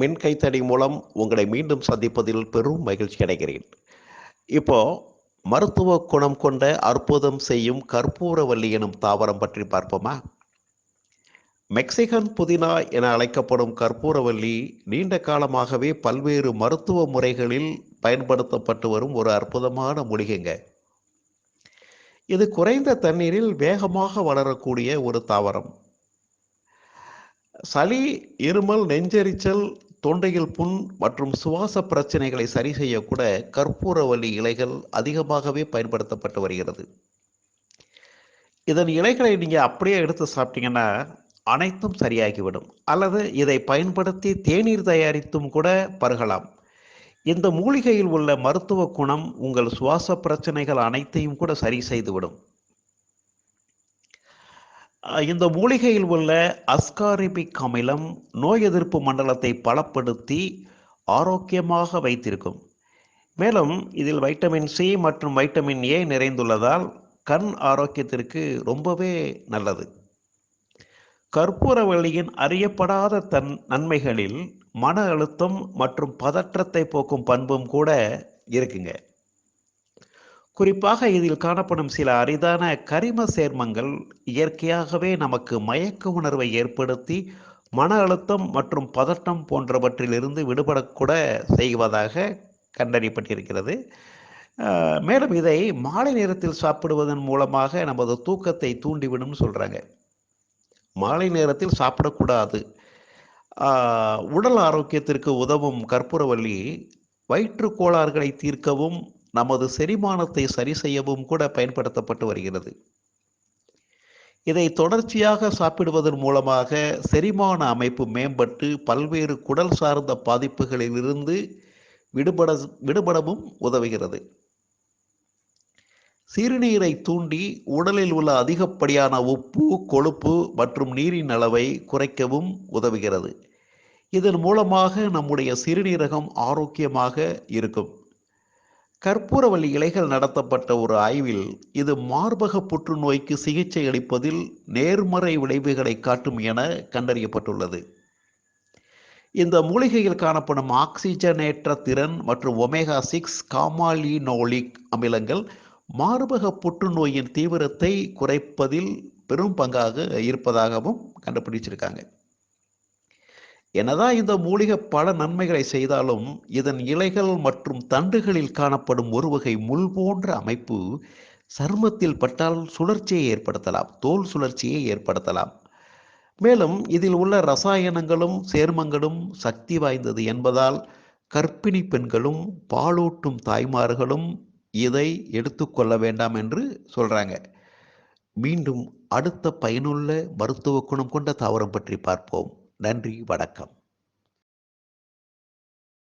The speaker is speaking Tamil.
மின் கைத்தடி மூலம் உங்களை மீண்டும் சந்திப்பதில் பெரும் மகிழ்ச்சி அடைகிறேன். இப்போ மருத்துவ குணம் கொண்ட அற்புதம் செய்யும் கற்பூரவல்லி எனும் தாவரம் பற்றி பார்ப்போமா? மெக்சிகன் புதினா என அழைக்கப்படும் கற்பூரவல்லி நீண்ட காலமாகவே பல்வேறு மருத்துவ முறைகளில் பயன்படுத்தப்பட்டு வரும் ஒரு அற்புதமான மூலிகைங்க. இது குறைந்த தண்ணீரில் வேகமாக வளரக்கூடிய ஒரு தாவரம். சளி இருமல் நெஞ்செரிச்சல் தொண்டையில் புண் மற்றும் சுவாச பிரச்சனைகளை சரி செய்யக்கூட கற்பூரவல்லி இலைகள் அதிகமாகவே பயன்படுத்தப்பட்டு வருகிறது. இதன் இலைகளை நீங்கள் அப்படியே எடுத்து சாப்பிட்டீங்கன்னா அனைத்தும் சரியாகிவிடும். அல்லது இதை பயன்படுத்தி தேநீர் தயாரித்தும் கூட பருகலாம். இந்த மூலிகையில் உள்ள மருத்துவ குணம் உங்கள் சுவாச பிரச்சனைகள் அனைத்தையும் கூட சரி செய்துவிடும். இந்த மூலிகையில் உள்ள அஸ்காரிபிக் அமிலம் நோய் எதிர்ப்பு மண்டலத்தை பலப்படுத்தி ஆரோக்கியமாக வைத்திருக்கும். மேலும் இதில் வைட்டமின் சி மற்றும் வைட்டமின் ஏ நிறைந்துள்ளதால் கண் ஆரோக்கியத்திற்கு ரொம்பவே நல்லது. கற்பூரவள்ளியின் அறியப்படாத தன் நன்மைகளில் மன அழுத்தம் மற்றும் பதற்றத்தை போக்கும் பண்பும் கூட இருக்குங்க. குறிப்பாக இதில் காணப்படும் சில அரிதான கரிம சேர்மங்கள் இயற்கையாகவே நமக்கு மயக்க உணர்வை ஏற்படுத்தி மன அழுத்தம் மற்றும் பதட்டம் போன்றவற்றிலிருந்து விடுபடக்கூட செய்வதாக கண்டறியப்பட்டிருக்கிறது. மேலும் இதை மாலை நேரத்தில் சாப்பிடுவதன் மூலமாக நமது தூக்கத்தை தூண்டிவிடும் சொல்கிறாங்க மாலை நேரத்தில் சாப்பிடக்கூடாது. உடல் ஆரோக்கியத்திற்கு உதவும் கற்பூரவல்லி வயிற்று கோளாறுகளை தீர்க்கவும் நமது செரிமானத்தை சரி செய்யவும் கூட பயன்படுத்தப்பட்டு வருகிறது. இதை தொடர்ச்சியாக சாப்பிடுவதன் மூலமாக செரிமான அமைப்பு மேம்பட்டு பல்வேறு குடல் சார்ந்த பாதிப்புகளிலிருந்து விடுபட விடுபடவும் உதவுகிறது. சிறுநீரை தூண்டி உடலில் உள்ள அதிகப்படியான உப்பு கொழுப்பு மற்றும் நீரின் அளவை குறைக்கவும் உதவுகிறது. இதன் மூலமாக நம்முடைய சிறுநீரகம் ஆரோக்கியமாக இருக்கும். கற்பூரவள்ளி இலைகள் நடத்தப்பட்ட ஒரு ஆய்வில் இது மார்பக புற்றுநோய்க்கு சிகிச்சை அளிப்பதில் நேர்மறை விளைவுகளை காட்டும் என கண்டறியப்பட்டுள்ளது. இந்த மூலிகையில் காணப்படும் ஆக்சிஜனேற்ற திறன் மற்றும் ஒமேகா சிக்ஸ் காமாலினோலிக் அமிலங்கள் மார்பக புற்றுநோயின் தீவிரத்தை குறைப்பதில் பெரும் பங்காக இருப்பதாகவும் கண்டுபிடிச்சிருக்காங்க. எனதான் இந்த மூலிகை பல நன்மைகளை செய்தாலும் இதன் இலைகள் மற்றும் தண்டுகளில் காணப்படும் ஒரு வகை முள் போன்ற அமைப்பு சருமத்தில் பட்டால் சுழற்சியை ஏற்படுத்தலாம் தோல் சுழற்சியை ஏற்படுத்தலாம். மேலும் இதில் உள்ள ரசாயனங்களும் சேர்மங்களும் சக்தி வாய்ந்தது என்பதால் கர்ப்பிணி பெண்களும் பாலூட்டும் தாய்மார்களும் இதை எடுத்துக்கொள்ள வேண்டாம் என்று சொல்றாங்க. மீண்டும் அடுத்த பயனுள்ள மருத்துவ குணம் கொண்ட தாவரம் பற்றி பார்ப்போம். நன்றி வணக்கம்.